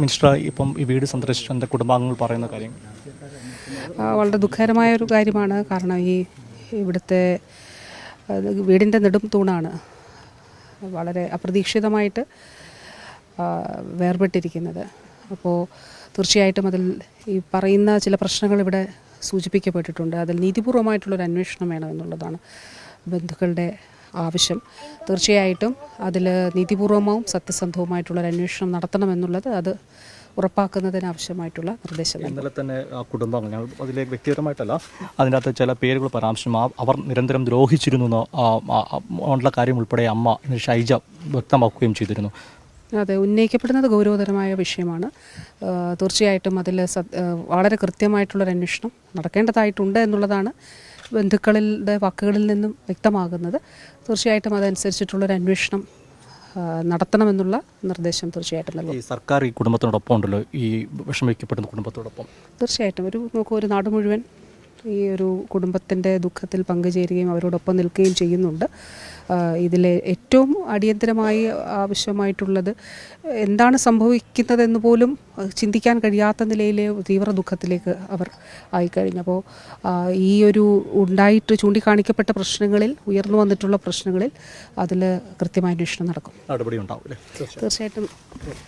Minister ഇപ്പം ഈ വീട് സന്ദർശിച്ച. എന്റെ കുടുംബാംഗങ്ങൾ പറയുന്ന കാര്യം? വളരെ ദുഃഖകരമായ ഒരു കാര്യമാണ്. കാരണം ഈ ഇവിടുത്തെ വീടിന്റെ നെടും തൂണാണ് വളരെ അപ്രതീക്ഷിതമായിട്ട് വേർപെട്ടിരിക്കുന്നത്. അപ്പോൾ തീർച്ചയായിട്ടും അതിൽ ഈ പറയുന്ന ചില പ്രശ്നങ്ങൾ ഇവിടെ സൂചിപ്പിക്കപ്പെട്ടിട്ടുണ്ട്. അതിൽ നീതിപൂർവമായിട്ടുള്ളൊരു അന്വേഷണം വേണമെന്നുള്ളതാണ് ബന്ധുക്കളുടെ ആവശ്യം. തീർച്ചയായിട്ടും അതിൽ നീതിപൂർവമാവും സത്യസന്ധവുമായിട്ടുള്ളൊരു അന്വേഷണം നടത്തണമെന്നുള്ളത് അത് ഉറപ്പാക്കുന്നതിന് ആവശ്യമായിട്ടുള്ള നിർദ്ദേശം ഇന്നലെ തന്നെ ആ കുടുംബങ്ങൾ ഞങ്ങൾ അതിലേക്ക് വ്യക്തിപരമായിട്ടല്ല അതിനകത്ത് ചില പേരുകൾ പരാമർശം അവർ നിരന്തരം ദ്രോഹിച്ചിരുന്നു ഉള്ള കാര്യം ഉൾപ്പെടെ അമ്മ ഷൈജ വ്യക്തമാക്കുകയും ചെയ്തിരുന്നു. അതെ ഉന്നയിക്കപ്പെടുന്നത് ഗൗരവതരമായ വിഷയമാണ്. തീർച്ചയായിട്ടും അതിൽ വളരെ കൃത്യമായിട്ടുള്ളൊരു അന്വേഷണം നടക്കേണ്ടതായിട്ടുണ്ട് എന്നുള്ളതാണ് ബന്ധുക്കളുടെ വാക്കുകളിൽ നിന്നും വ്യക്തമാകുന്നത് തീർച്ചയായിട്ടും അതനുസരിച്ചിട്ടുള്ളൊരു അന്വേഷണം നടത്തണമെന്നുള്ള നിർദ്ദേശം തീർച്ചയായിട്ടും നൽകും. സർക്കാർ ഈ കുടുംബത്തിനോടൊപ്പം ഉണ്ടല്ലോ? ഈ വിഷമിക്കപ്പെടുന്ന കുടുംബത്തോടൊപ്പം? തീർച്ചയായിട്ടും. ഒരു നമുക്ക് ഒരു നാട് മുഴുവൻ ഈ ഒരു കുടുംബത്തിന്റെ ദുഃഖത്തിൽ പങ്കുചേരുകയും അവരോടൊപ്പം നിൽക്കുകയും ചെയ്യുന്നുണ്ട്. ഇതിലെ ഏറ്റവും അടിയന്തരമായി ആവശ്യമായിട്ടുള്ളത് എന്താണ് സംഭവിക്കുന്നതെന്ന് പോലും ചിന്തിക്കാൻ കഴിയാത്ത നിലയിലെ തീവ്ര ദുഃഖത്തിലേക്ക് അവർ ആയിക്കഴിഞ്ഞപ്പോൾ ഈ ഒരു ഉണ്ടായിട്ട് ചൂണ്ടിക്കാണിക്കപ്പെട്ട പ്രശ്നങ്ങളിൽ ഉയർന്നു വന്നിട്ടുള്ള പ്രശ്നങ്ങളിൽ അതിൽ കൃത്യമായ അന്വേഷണം നടക്കും. തീർച്ചയായിട്ടും.